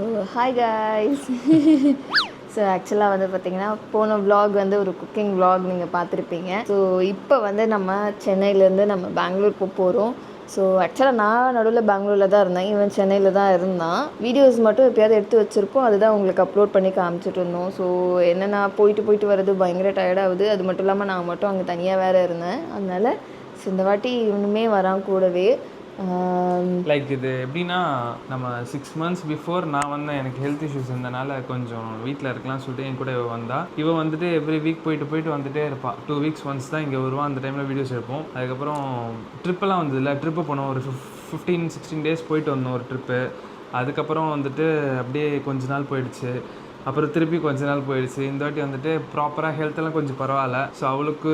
So hi guys so ஆக்சுவலாக வந்து பார்த்தீங்கன்னா போன வ்ளாக் வந்து ஒரு குக்கிங் வ்ளாக் நீங்கள் பார்த்துருப்பீங்க ஸோ இப்போ வந்து நம்ம சென்னையிலேருந்து நம்ம பெங்களூர் போக போகிறோம் ஸோ ஆக்சுவலாக நான் நடுவில் பெங்களூரில் தான் இருந்தேன். இவன் சென்னையில் தான் இருந்தான். வீடியோஸ் மட்டும் எப்பயாவது எடுத்து வச்சுருப்போம். அதுதான் உங்களுக்கு அப்லோட் பண்ணி காமிச்சிட்டு இருந்தோம். ஸோ என்னென்னா போயிட்டு போயிட்டு வர்றது பயங்கர டயர்டாகுது அது மட்டும் இல்லாமல் நான் மட்டும் அங்கே தனியாக வேறு இருந்தேன். அதனால் ஸோ இந்த வாட்டி இவனுமே வரான் கூடவே. Um, லைக் இது எப்படின்னா நம்ம சிக்ஸ் மந்த்ஸ் பிஃபோர் நான் வந்தேன் எனக்கு ஹெல்த் இஷ்யூஸ் இருந்தனால கொஞ்சம் வீட்டில் இருக்கலாம் சொல்லிட்டு என் கூட இவ வந்தா. இவ வந்துட்டு எவ்ரி வீக் போயிட்டு போயிட்டு வந்துட்டே இருப்பாள் டூ வீக்ஸ் ஒன்ஸ் தான் இங்கே வருவான் அந்த டைமில் வீடியோஸ் எடுப்போம். அதுக்கப்புறம் ட்ரிப்பெல்லாம் வந்ததில்ல ட்ரிப்பு போனோம். ஒரு ஃபிஃப்டீன் சிக்ஸ்டீன் டேஸ் போயிட்டு வந்தோம் ஒரு ட்ரிப்பு அதுக்கப்புறம் வந்துட்டு அப்படியே கொஞ்ச நாள் போயிடுச்சு. அப்புறம் திருப்பி கொஞ்ச நாள் போயிடுச்சு. இந்த வாட்டி வந்துட்டு ப்ராப்பராக ஹெல்த்தெல்லாம் கொஞ்சம் பரவாயில்ல. ஸோ அவளுக்கு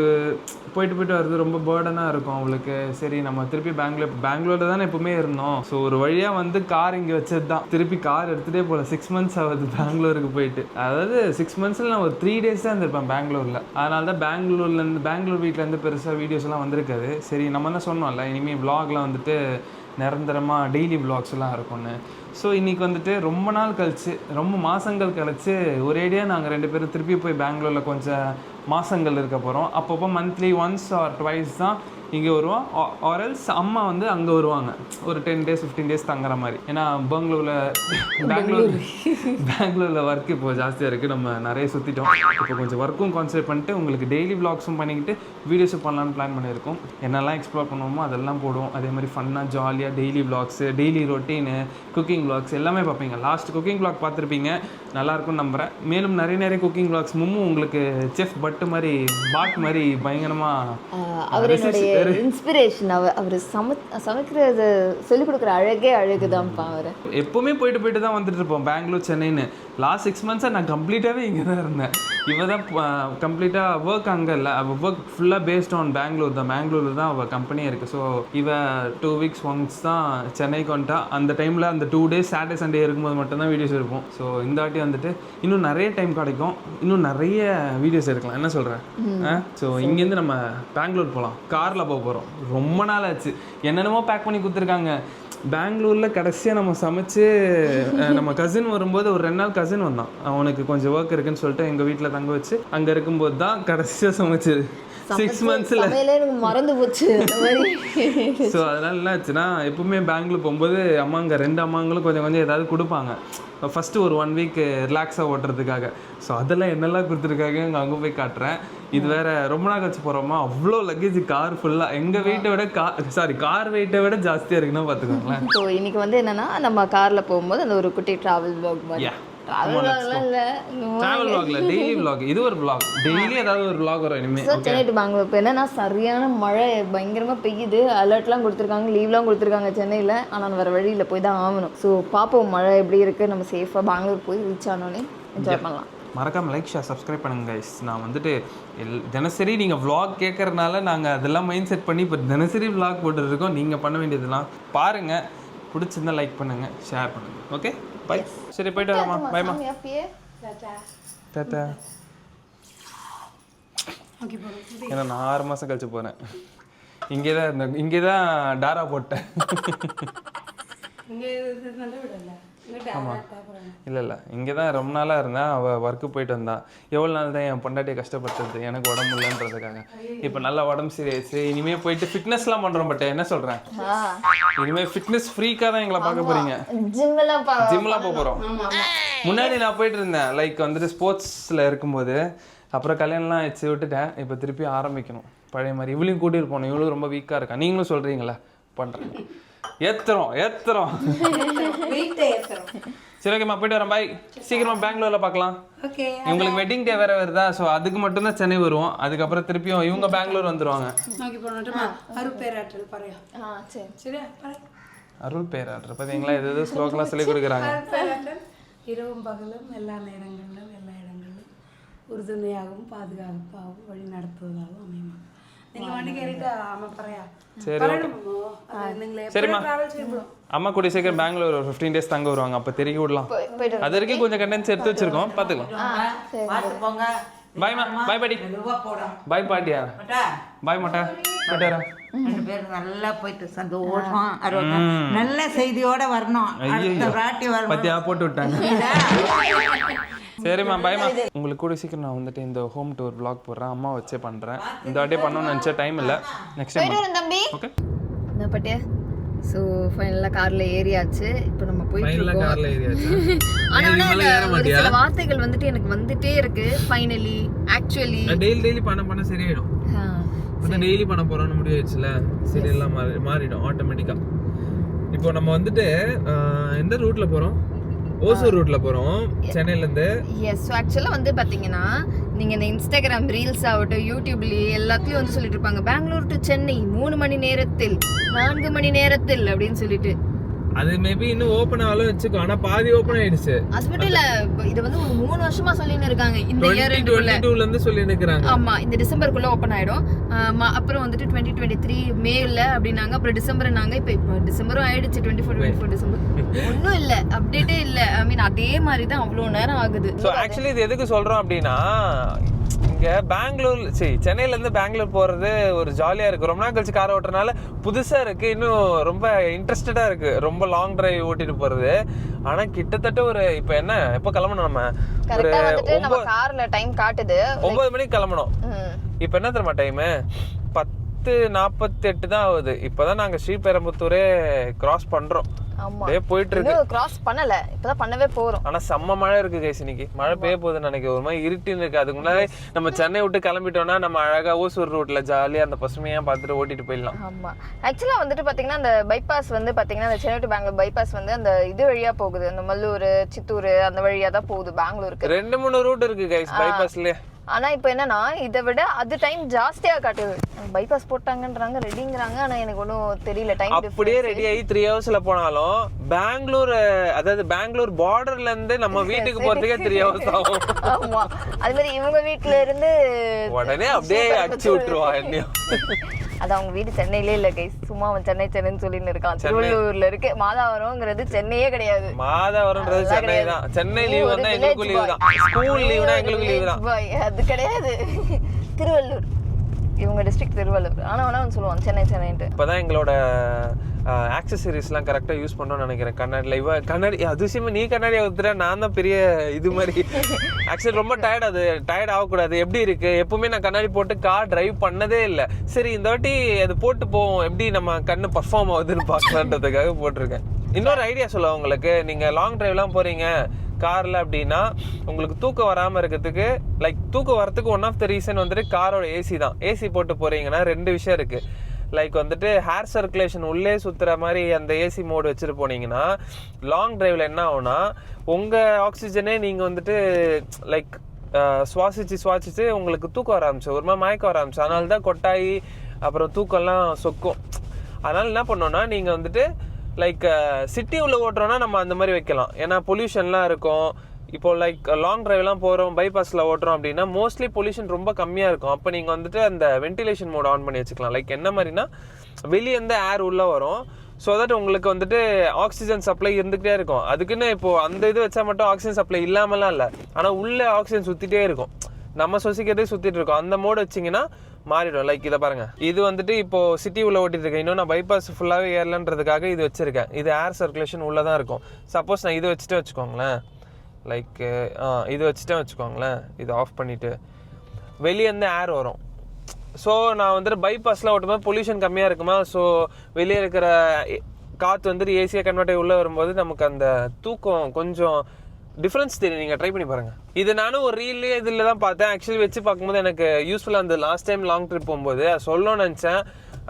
போயிட்டு போயிட்டு வரது ரொம்ப பேர்டனாக இருக்கும் அவளுக்கு. சரி நம்ம திருப்பி பெங்களூர் பெங்களூரில் தானே எப்பவுமே இருந்தோம். ஸோ ஒரு வழியாக வந்து கார் இங்கே வச்சது தான் திருப்பி கார் எடுத்துகிட்டே போகல சிக்ஸ் மந்த்ஸ் ஆகுது பெங்களூருக்கு போயிட்டு. அதாவது சிக்ஸ் மந்த்ஸில் நான் ஒரு த்ரீ டேஸ் தான் இருந்திருப்பேன் பெங்களூரில் அதனால தான் பெங்களூர்லேருந்து பெங்களூர் வீட்டிலேருந்து பெருசாக வீடியோஸ்லாம் வந்திருக்காது. சரி நம்ம தான் சொன்னோம்ல இனிமேல் vlogலாம் வந்துட்டு நிரந்தரமாக டெய்லி vlogs எல்லாம் இருக்கும்னு. ஸோ இன்னைக்கு வந்துட்டு ரொம்ப நாள் கழிச்சு ரொம்ப மாதங்கள் கழிச்சு ஒரேடியாக நாங்கள் ரெண்டு பேரும் திருப்பி போய் பெங்களூரில் கொஞ்சம் மாதங்கள் இருக்க போகிறோம் அப்பப்போ மந்த்லி ஒன்ஸ் ஆர் ட்வைஸ் தான் இங்கே வருவோம். ஆர்எல்ஸ் அம்மா வந்து அங்கே வருவாங்க. ஒரு டென் டேஸ் ஃபிஃப்டீன் டேஸ் தங்குற மாதிரி. ஏன்னா பெங்களூரில் பெங்களூர். பெங்களூரில் ஒர்க் இப்போ ஜாஸ்தியாக இருக்குது நம்ம நிறைய சுற்றிட்டோம் இப்போ கொஞ்சம் ஒர்க்கும் கான்சென்ட்ரேட் பண்ணிட்டு உங்களுக்கு டெய்லி vlogsம் பண்ணிக்கிட்டு வீடியோஸும் பண்ணலான்னு பிளான் பண்ணியிருக்கோம். என்னெல்லாம் எக்ஸ்ப்ளோர் பண்ணுவோமோ அதெல்லாம் போடுவோம். அதே மாதிரி ஃபன்னாக ஜாலியாக daily vlogs daily routine cooking vlogs எல்லாமே பார்ப்பீங்க. லாஸ்ட் குக்கிங் vlog பார்த்துருப்பீங்க. நல்லாயிருக்கும்னு நம்புகிறேன் மேலும் நிறைய நிறைய குக்கிங் vlogs மும்மும் உங்களுக்கு செஃப் பட்டு மாதிரி பாட் மாதிரி பயங்கரமாக அவர் என்னுடைய இன்ஸ்பிரேஷன் அவர் அவர் சம சமைக்கிறது சொல்லிக் கொடுக்குற அழகே அழகுதான்ப்பா அவர். எப்பவுமே போயிட்டு போயிட்டு தான் வந்துட்டு இருப்போம். பெங்களூர் சென்னைன்னு. லாஸ்ட் சிக்ஸ் மந்த்ஸாக நான் கம்ப்ளீட்டாகவே இங்கே தான் இருந்தேன். இவ தான் கம்ப்ளீட்டாக ஒர்க் அங்கே இல்லை. அவள் ஒர்க் ஃபுல்லாக பேஸ்ட் ஆன் பெங்களூர் தான். பெங்களூரில் தான் அவள் கம்பெனியே இருக்குது ஸோ இவ டூ வீக்ஸ் ஒன்ஸ் தான் சென்னைக்கு வந்துட்டா அந்த டைமில் அந்த டூ டேஸ் சாட்டர்டே சண்டே இருக்கும்போது மட்டும்தான் வீடியோஸ் இருக்கும் ஸோ இந்த வாட்டி வந்துட்டு இன்னும் நிறைய டைம் கிடைக்கும். இன்னும் நிறைய வீடியோஸ் எடுக்கலாம். என்ன சொல்கிறேன் ஸோ இங்கேருந்து நம்ம பெங்களூர் போகலாம் காரில் போக போகிறோம் ரொம்ப நாள் ஆச்சு. என்னென்னமோ பேக் பண்ணி கொடுத்துருக்காங்க. பெங்களூரில் கடைசியாக நம்ம சமைச்சு அஹ், நம்ம கசின் வரும்போது ஒரு ரெண்டு நாள் கசின் வந்தான். அவனுக்கு கொஞ்சம் ஒர்க் இருக்குன்னு சொல்லிட்டு எங்கள் வீட்டில் தங்க வச்சு அங்கே இருக்கும்போது தான் கடைசியாக சமைச்சது. சிக்ஸ் மந்த்ஸில் எனக்கு மறந்து போச்சு. ஸோ அதனால என்ன ஆச்சுன்னா எப்பவுமே பெங்களூர் போகும்போது அம்மாங்க ரெண்டு அம்மாங்களும் கொஞ்சம் கொஞ்சம் ஏதாவது கொடுப்பாங்க. ஃபஸ்ட்டு ஒரு ஒன் வீக் ரிலாக்ஸாக ஓட்டுறதுக்காக. ஸோ அதெல்லாம் என்னெல்லாம் கொடுத்துருக்காங்க அங்கே அங்கே போய் காட்டுறேன். இது வேற ரொம்ப நாள் கழிச்சு போகிறோமா அவ்வளோ லக்கேஜ் கார் ஃபுல்லாக எங்கள் வெயிட்டை விட கார் சாரி கார் வெயிட்டை விட ஜாஸ்தியாக இருக்குன்னா பார்த்துக்கோங்களேன் ஸோ இன்னைக்கு வந்து என்னன்னா நம்ம கார்ல போகும்போது அந்த ஒரு குட்டி டிராவல் vlog மாதிரி. ட்ராவல் vlogல டெய்லி vlog. இது ஒரு vlog. டெய்லி ஏதாவது ஒரு vlog வரும் இனிமேல் சென்னை டு பெங்களூர் இப்போ என்னன்னா சரியான மழை பயங்கரமாக பெய்யுது. அலர்ட்லாம் கொடுத்துருக்காங்க லீவ்லாம் கொடுத்துருக்காங்க சென்னையில். ஆனால் வேறு வழியில் போய் தான் ஆகணும். ஸோ பார்ப்போம் மழை எப்படி இருக்குது நம்ம சேஃபாக பெங்களூர் போய் ரீச் ஆனோடனே என்ஜாய் பண்ணலாம். மறக்காம லைக் ஷேர் சப்ஸ்கிரைப் பண்ணுங்க guys. நான் வந்துட்டு எல் தினசரி நீங்கள் vlog கேட்கறதுனால நாங்கள் அதெல்லாம் மைண்ட் செட் பண்ணி இப்போ தினசரி vlog போட்டுட்டு இருக்கோம். நீங்கள் பண்ண வேண்டியதெல்லாம் பாருங்க. பிடிச்சிருந்தா லைக் பண்ணுங்க ஷேர் பண்ணுங்க. ஓகே பை சரி போயிட்டு வரமா பைமா அப்படியே தாத்தா ஏன்னா நான் ஆறு மாதம் கழிச்சு போகிறேன் இங்கே தான் இருந்தேன் இங்கே தான் டாரா போட்டேன் இல்லை இல்லை இங்கே தான் ரொம்ப நாளாக இருந்தேன் அவள் ஒர்க்கு போயிட்டு வந்தான் எவ்வளோ நாள் தான் என் பொண்டாட்டியை கஷ்டப்படுத்துறது? எனக்கு உடம்பு இல்லைன்றதுக்காக. இப்போ நல்லா உடம்பு சரியாச்சு இனிமேல் போயிட்டு ஃபிட்னஸ்லாம் பண்ணுறோம் பட் என்ன சொல்கிறேன் இனிமேல் ஃபிட்னஸ் ஃப்ரீக்காக தான் எங்களை பார்க்க போகிறீங்க ஜிம்லாம் போக போகிறோம் முன்னாடி நான் போயிட்டு இருந்தேன். லைக் வந்துட்டு ஸ்போர்ட்ஸில் இருக்கும்போது அப்புறம் கல்யாணம்லாம் ஆயிடுச்சு விட்டுட்டேன். இப்போ திருப்பி ஆரம்பிக்கணும். பழைய மாதிரி. இவளையும் கூட்டிட்டு போகணும். இவளும் ரொம்ப வீக்காக இருக்கா? நீங்களும் சொல்கிறீங்களா பண்ணுறேன் ஏத்துறோம் ஏத்துறோம். சரி ஓகேம்மா போயிட்டு வரேன் பாய் சீக்கிரமா பெங்களூர்ல பார்க்கலாம் இவங்களுக்கு வெட்டிங் டே வேற வருதா? ஸோ அதுக்கு மட்டும் தான் சென்னை வருவோம். அதுக்கப்புறம் திருப்பியும் இவங்க பெங்களூர் வந்துருவாங்க. அருள் பேராற்றல் பார்த்தீங்களா எது எது ஸ்லோக்கெல்லாம் சொல்லி கொடுக்குறாங்க. இரவும் பகலும் எல்லா நேரங்களிலும் எல்லா இடங்களிலும் உறுதுணையாகவும் பாதுகாப்பாகவும் வழி நடத்துவதாகவும் அமையும். சரிம்மா. அம்மா கூடிய சீக்கிரம் பெங்களூர் ஒரு ஃபிஃப்டீன் டேஸ் தங்க வருவாங்க அப்போ தெரிய விடலாம். அது வரைக்கும் கொஞ்சம் கண்டென்ட்ஸ் எடுத்து வச்சிருக்கோம் பார்த்துக்கலாம். பாய் பாய் பாடி. பாய் பாட்டியா பாய் மொட்டா. மொட்டாரா நல்லா போயிட்டு சந்தோஷமா நல்ல செய்தியோட வரணும். அடுத்த போட்டு விட்டாங்க. சரிம்மா பயமா உங்களுக்கு கூட சீக்கிரம் நான் வந்துட்டு இந்த ஹோம் டூர் vlog போடுறேன். அம்மா வச்சே பண்றேன். இந்த வாட்டியே பண்ணணும்னு நினச்ச டைம் இல்லை. நெக்ஸ்ட் டைம் வரேன் தம்பி. ஓகே என்ன பட்டியா ஸோ ஃபைனலாக காரில் ஏறியாச்சு. இப்போ நம்ம போயிட்டு ஃபைனலாக இருக்கோம். காரில் ஏறியாச்சு? ஆனா இதுக்கு மேல ஏற ஒரு மாட்டியா? சில வார்த்தைகள் வந்துட்டு எனக்கு வந்துட்டே இருக்கு. ஃபைனலி ஆக்சுவலி டெய்லி டெய்லி பண்ண பண்ண சரியாயிடும். வந்து டெய்லி பண்ண போறோம்னு முடிவாச்சுல சரி எல்லாம் மாறி மாறிடும் ஆட்டோமேட்டிக்கா இப்போ நம்ம வந்துட்டு ஆஹ், எந்த ரூட்ல போறோம்? ஓசூர் ரூட்ல போறோம் சென்னையில இருந்து எஸ் ஸோ ஆக்சுவலாக வந்து பார்த்தீங்கன்னா நீங்கள் இந்த இன்ஸ்டாகிராம் ரீல்ஸ் ஆகட்டும் யூடியூப்லேயே எல்லாத்துலேயும் வந்து சொல்லிட்டு இருப்பாங்க. பெங்களூர் டு சென்னை மூணு மணி நேரத்தில் நான்கு மணி நேரத்தில் அப்படின்னு சொல்லிட்டு. அது மேபி இன்னும் ஓப்பன் ஆகலாம் வச்சுக்கோ. ஆனா பாதி ஓப்பன் ஆயிடுச்சு. இல்ல இது வந்து ஒரு மூணு வருஷமா சொல்லின்னு இருக்காங்க. இந்த இயர் டுவெண்ட்டி டுவெண்ட்டி டூல இருந்து சொல்லி நிக்கிறாங்க ஆமா இந்த டிசம்பருக்குள்ள ஓப்பன் ஆயிடும். அப்புறம் வந்துட்டு டுவெண்ட்டி டுவெண்ட்டி த்ரீ மேல அப்படின்னாங்க. அப்புறம் டிசம்பர் நாங்க இப்போ இப்போ டிசம்பரும் ஆயிடுச்சு. Twenty four twenty four December. ஒன்றும் இல்லை. அப்டேட்டே இல்லை. ஐ மீன் அதே மாதிரி தான் அவ்வளோ நேரம் ஆகுது. ஸோ ஆக்சுவலி இது எதுக்கு சொல்றோம் அப்படின்னா இங்க பெங்களூர் சரி சென்னையில இருந்து பெங்களூர் போறது ஒரு ஜாலியா இருக்கு. ரொம்ப நாள் கழிச்சு கார் ஓட்டுறதுனால புதுசா இருக்கு. இன்னும் ரொம்ப இன்ட்ரெஸ்டடா இருக்கு. ரொம்ப லாங் டிரைவ் ஓட்டிட்டு போறது. ஆனா கிட்டத்தட்ட ஒரு இப்போ என்ன? எப்போ கிளம்பணும் நம்ம? ஒரு நம்ம கார்ல டைம் காட்டுது. ஒன்பது மணிக்கு கிளம்பணும். இப்போ என்ன தெரியுமா டைமு பத்து நாற்பத்தெட்டு தான் ஆகுது. இப்போதான் நாங்க ஸ்ரீபெரும்புத்தூரே கிராஸ் பண்றோம். ஆமா. அப்படியே போயிட்டு இருக்கு கிராஸ் பண்ணல. இப்பதான் பண்ணவே போறோம். ஆனா செம்ம மழை இருக்கு கைஸ் இன்னைக்கு. மழை பெய்ய போகுதுன்னு நினைக்கிறேன். ஒரு மாதிரி இருட்டின்னு இருக்கு. அதுக்கு முன்னாடி நம்ம சென்னை விட்டு கிளம்பிட்டோம்னா நம்ம அழகா ஓசூர் ரூட்ல ஜாலியா அந்த பசுமையா பார்த்துட்டு ஓட்டிட்டு போயிடலாம். ஆமா. ஆக்சுவலா வந்துட்டு பாத்தீங்கன்னா அந்த பைபாஸ் வந்து பாத்தீங்கன்னா அந்த சென்னை டு பெங்களூர் பைபாஸ் வந்து அந்த இது வழியா போகுது. அந்த மல்லூர் சித்தூர் அந்த வழியா தான் போகுது பெங்களூருக்கு. ரெண்டு மூணு ரூட் இருக்கு கைஸ் பைபாஸ்லயே ஆனா இப்போ என்னன்னா இதை விட அது டைம் ஜாஸ்தியா காட்டுது பைபாஸ் போட்டாங்கன்றாங்க ரெடிங்கிறாங்க ஆனா எனக்கு ஒன்றும் தெரியல. டைம் அப்படியே ரெடி ஆகி த்ரீ ஹவர்ஸ்ல போனாலும் பெங்களூர் அதாவது பெங்களூர் பார்டர்ல இருந்து நம்ம வீட்டுக்கு போறதுக்கே த்ரீ ஹவர்ஸ் ஆகும். ஆமா. அது மாதிரி இவங்க வீட்ல இருந்து உடனே அப்படியே அடிச்சு விட்டுருவா என்னையும் அது அவங்க வீடு சென்னையிலே இல்ல கைஸ் சும்மா அவன் சென்னை சென்னைன்னு சொல்லின்னு இருக்கான். திருவள்ளூர்ல இருக்கு. மாதாவரம்ங்கிறது சென்னையே கிடையாது. மாதவரம்ன்றது சென்னை. தான். சென்னை லீவ் வந்தா எங்களுக்கும் லீவ். தான். ஸ்கூல் லீவ்னா எங்களுக்கு லீவ் தான். அது கிடையாது. திருவள்ளூர். இவங்க டிஸ்ட்ரிக்ட் திருவள்ளூர். ஆனா வேணா அவன் சொல்லுவான் சென்னை சென்னைன்ட்டு. இப்போதான் எங்களோட ஆக்சசரிஸ்லாம் கரெக்டாக யூஸ் பண்ணோம்னு நினைக்கிறேன். கண்ணாடியில் இவ கண்ணாடி அதிசயமா நீ கண்ணாடி ஊத்துற நான் தான் பெரிய இது மாதிரி. ஆக்சுவலி ரொம்ப டயர்ட் அது. டயர்ட் ஆகக்கூடாது. எப்படி இருக்கு? எப்பவுமே நான் கண்ணாடி போட்டு கார் டிரைவ் பண்ணதே இல்லை. சரி இந்த வாட்டி அது போட்டு போவோம். எப்படி நம்ம கண்ணு பர்ஃபார்ம் ஆகுதுன்னு பார்க்கலான்றதுக்காக போட்டிருக்கேன். இன்னொரு ஐடியா சொல்ல உங்களுக்கு. நீங்கள் லாங் டிரைவ்லாம் போகிறீங்க காரில் அப்படின்னா உங்களுக்கு தூக்கம் வராமல் இருக்கிறதுக்கு லைக் தூக்கம் வரத்துக்கு ஒன் ஆஃப் த ரீசன் வந்துட்டு காரோட ஏசி தான். ஏசி போட்டு போகிறீங்கன்னா ரெண்டு விஷயம் இருக்குது லைக் வந்துட்டு ஹேர் சர்க்குலேஷன் உள்ளே சுற்றுற மாதிரி அந்த ஏசி மோடு வச்சுட்டு போனீங்கன்னா லாங் டிரைவில் என்ன ஆகும்னா உங்கள் ஆக்சிஜனே நீங்கள் வந்துட்டு லைக் சுவாசிச்சு சுவாசிச்சு உங்களுக்கு தூக்கம் வர ஆரம்பிச்சு ஒரு மாதிரி மயக்கம் வர ஆரம்பிச்சு. அதனால தான் கொட்டாயி அப்புறம் தூக்கம்லாம் சொக்கும். அதனால என்ன பண்ணோன்னா நீங்கள் வந்துட்டு லைக் சிட்டி uh, உள்ள ஓட்டுறோன்னா நம்ம அந்த மாதிரி வைக்கலாம். ஏன்னா பொல்யூஷன்லாம் இருக்கும். இப்போ லைக் லாங் ட்ரைவ்லாம் போகிறோம் பைபாஸில் ஓட்டுறோம் அப்படின்னா மோஸ்ட்லி பொல்யூஷன் ரொம்ப கம்மியாக இருக்கும். அப்போ நீங்கள் வந்துட்டு அந்த வென்டிலேஷன் மோட் ஆன் பண்ணி வச்சுக்கலாம். லைக் என்ன மாதிரினா வெளியே இருந்து ஏர் உள்ளே வரும். ஸோ தட் உங்களுக்கு வந்துட்டு ஆக்சிஜன் சப்ளை இருந்துகிட்டே இருக்கும். அதுக்குன்னு இப்போது அந்த இது வச்சா மட்டும் ஆக்சிஜன் சப்ளை இல்லாமலாம் இல்லை. ஆனால் உள்ளே ஆக்சிஜன் சுற்றிட்டே இருக்கும். நம்ம சுவாசிக்கிறதே சுற்றிட்டு இருக்கோம். அந்த மோடு வச்சிங்கன்னா மாறிடும். லைக் இதை பாருங்க. இது வந்துட்டு இப்போ சிட்டி உள்ள ஓட்டிட்டு இருக்கேன் இன்னும் நான் பைபாஸ் ஃபுல்லாகவே ஏறலன்றதுக்காக இது வச்சிருக்கேன். இது ஏர் சர்க்குலேஷன் உள்ளே தான் இருக்கும். சப்போஸ் நான் இது வச்சுட்டு வச்சுக்கோங்களேன். லைக் இது வச்சுட்டேன் வச்சுக்கோங்களேன். இது ஆஃப் பண்ணிட்டு வெளியே இருந்து ஏர் வரும். ஸோ நான் வந்துட்டு பைபாஸில் ஓட்டும்போது பொல்யூஷன் கம்மியாக இருக்குமா? ஸோ வெளியே இருக்கிற காற்று வந்துட்டு ஏசியாக கன்வெர்ட் உள்ளே வரும்போது நமக்கு அந்த தூக்கம் கொஞ்சம் டிஃப்ரென்ஸ் தெரியும் நீங்கள் ட்ரை பண்ணி பாருங்கள் இது நானும் ஒரு ரீல்லே இதில் தான் பார்த்தேன். ஆக்சுவலி வச்சு பார்க்கும்போது எனக்கு யூஸ்ஃபுல்லாக இருந்தது. லாஸ்ட் டைம் லாங் ட்ரிப் போகும்போது. சொல்லணும்னு நினச்சேன்.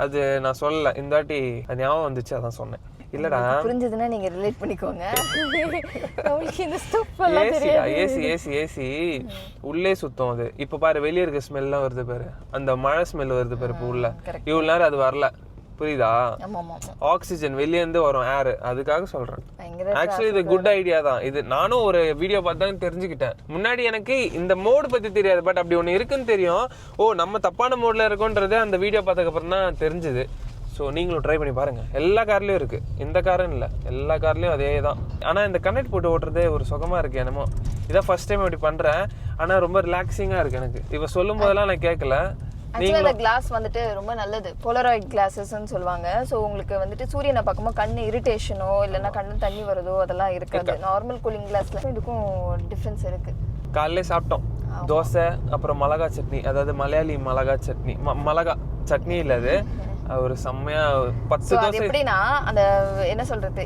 அது நான் சொல்லலை. இந்த வாட்டி அது ஞாபகம் வந்துச்சு. அதான் சொன்னேன். இல்லைடா. புரிஞ்சதுன்னா நீங்க ரிலேட் பண்ணிக்கோங்க. நம்மளுக்கு இந்த ஸ்டப் எல்லாம் ஏசி தெரியாது. ஏசி ஏசி ஏசி உள்ளே சுத்தம் அது. இப்ப பாரு வெளிய இருக்க ஸ்மெல்லாம் வருது பாரு. அந்த மழை ஸ்மெல் வருது பாரு இப்போ உள்ள. இவ்வளவு நேரம் அது வரல. புரியுதா? ஆக்சிஜன் வெளிய இருந்து வரும் ஏர் அதுக்காக சொல்றேன். ஆக்சுவலி இது குட் ஐடியா தான். இது நானும் ஒரு வீடியோ பார்த்து தெரிஞ்சுக்கிட்டேன். முன்னாடி எனக்கு இந்த மோடு பத்தி தெரியாது. பட் அப்படி ஒன்று இருக்குன்னு தெரியும். ஓ நம்ம தப்பான மோட்ல இருக்கோன்றது அந்த வீடியோ பார்த்ததுக்கு அப்புறம் தான் தெரிஞ்சுது. ஸோ நீங்களும் ட்ரை பண்ணி பாருங்க. எல்லா கார்லயும் இருக்கு. இந்த காரும் இல்லை. எல்லா கார்லயும் அதே தான். ஆனா இந்த கனெக்ட் போட்டு ஓட்டுறதே ஒரு சுகமா இருக்கு என்னமோ. இதான் ஃபர்ஸ்ட் டைம் இப்படி பண்றேன். ஆனா ரொம்ப ரிலாக்ஸிங்கா இருக்கு எனக்கு. இவ சொல்லும் போதெல்லாம் நான் கேட்கல ஆக்சுவலாக இந்த கிளாஸ் வந்துட்டு ரொம்ப நல்லது. போலராய்ட் கிளாஸஸ்ன்னு சொல்லுவாங்க. ஸோ உங்களுக்கு வந்துட்டு சூரியனை பார்க்கும்போது கண் இரிட்டேஷனோ இல்லைன்னா கண்ணு தண்ணி வருதோ அதெல்லாம் இருக்காது. நார்மல் கூலிங் கிளாஸ்ல இதுக்கும் டிஃப்ரென்ஸ் இருக்கு. காலையிலே சாப்பிட்டோம். தோசை அப்புறம் மிளகா சட்னி. அதாவது மலையாளி மிளகா சட்னி. மிளகா சட்னி இல்லை அது. ஒரு செம்மையா பத்து அது தோசை. எப்படின்னா அந்த என்ன சொல்றது?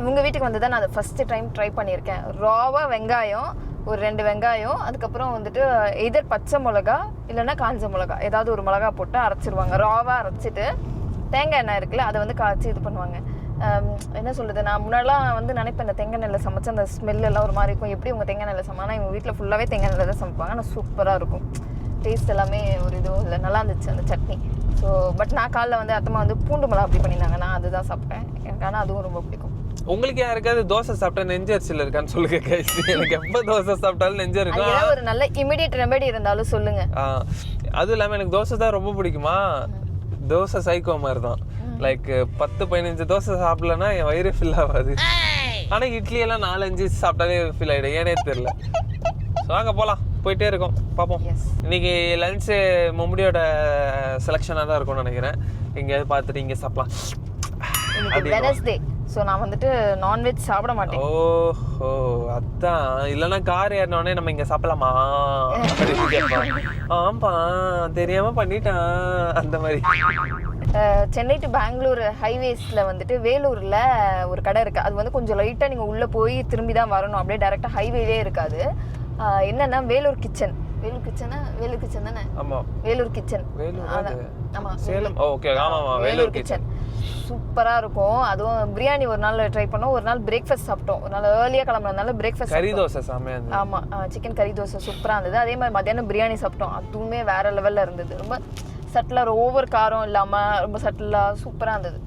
இவங்க வீட்டுக்கு வந்து தான் நான் அதை ஃபர்ஸ்ட் டைம் ட்ரை பண்ணியிருக்கேன். ராவா வெங்காயம் ஒரு ரெண்டு வெங்காயம் அதுக்கப்புறம் வந்துட்டு எதர் பச்சை மிளகா இல்லைன்னா காஞ்ச மிளகா. ஏதாவது ஒரு மிளகா போட்டு அரைச்சிருவாங்க. ராவாக அரைச்சிட்டு தேங்காய் எண்ணெய் இருக்குல்ல அதை வந்து காய்ச்சி இது பண்ணுவாங்க. என்ன சொல்கிறது நான் முன்னாடிலாம் வந்து நினைப்பேன் இந்த தேங்காய் நெல்லை சமைச்ச அந்த ஸ்மெல் எல்லாம் ஒரு மாதிரி இருக்கும். எப்படி உங்கள் தேங்காய் நெல்லை சமைனா இவங்க வீட்டில் ஃபுல்லாகவே தேங்காய் நெல்லை தான் சமைப்பாங்க. ஆனால் சூப்பராக இருக்கும். டேஸ்ட் எல்லாமே ஒரு இதுவும் இல்லை. நல்லா இருந்துச்சு அந்த சட்னி. ஸோ பட் நான் காலைல வந்து அத்தமாக வந்து பூண்டு மிளகா அப்படி பண்ணியிருந்தாங்க. நான் அதுதான் சாப்பிட்டேன். எனக்கு ஆனால் அதுவும் ரொம்ப பிடிக்கும். உங்களுக்கு யாருக்காவது தோசை சாப்பிட்டா நெஞ்சரிச்சல் இருக்கான்னு சொல்லுங்க guys. எனக்கு எப்போ தோசை சாப்பிட்டாலும் நெஞ்சு இருக்கும் ஒரு நல்ல இமிடியட் ரெமெடி இருந்தாலும் சொல்லுங்க. அதுவும் இல்லாமல் எனக்கு தோசை தான் ரொம்ப பிடிக்குமா? தோசை சைக்கோ மாதிரி தான் லைக் பத்து பதினஞ்சு தோசை சாப்பிடலன்னா என் வயிறு ஃபில் ஆகாது. ஆனால் இட்லி எல்லாம் நாலஞ்சு சாப்பிட்டாலே ஃபில் ஆகிடும் ஏனே தெரில ஸோ வாங்க போகலாம் போயிட்டே இருக்கோம். பார்ப்போம். இன்னைக்கு லஞ்சு மம்முடியோட செலெக்ஷனாக தான் இருக்கும்னு நினைக்கிறேன். எங்கேயாவது பார்த்துட்டு இங்கே சாப்பிடலாம். ஸோ நான் வந்துட்டு நான்வெஜ் சாப்பிட மாட்டேன். ஓஹோ அதான். இல்லைன்னா கார் ஏறினோடனே நம்ம இங்க சாப்பிடலாமா? ஆம்பா தெரியாம பண்ணிட்டான். அந்த மாதிரி. சென்னை டு பெங்களூர் ஹைவேஸ்ல வந்துட்டு வேலூர்ல ஒரு கடை இருக்கு. அது வந்து கொஞ்சம் லைட்டா நீங்க உள்ள போய் திரும்பி தான் வரணும். அப்படியே டேரக்டா ஹைவேவே இருக்காது. என்னன்னா வேலூர் கிச்சன் வேலூர் கிச்சனா வேலூர் கிச்சன் தானே? ஆமா. வேலூர் கிச்சன் வேலூர். ஆமா சேலம். ஓகே ஆமா ஆமா. வேலூர் கிச்சன் சூப்பரா இருக்கும். அதுவும் பிரியாணி ஒரு நாள் ட்ரை பண்ணோம். ஒரு நாள் பிரேக்ஃபாஸ்ட் சாப்பிட்டோம். ஒரு நாள் ஏர்லியா கிளம்புறதுனால பிரேக்ஃபாஸ்ட் கறி தோசை இருந்தது. ஆமா. சிக்கன் கறி தோசை சூப்பரா இருந்தது. அதே மாதிரி மத்தியானம் பிரியாணி சாப்பிட்டோம். அதுவுமே வேற லெவல்ல இருந்தது. ரொம்ப சட்டிலா ஓவர் காரம் இல்லாம ரொம்ப சட்டிலா சூப்பரா இருந்தது.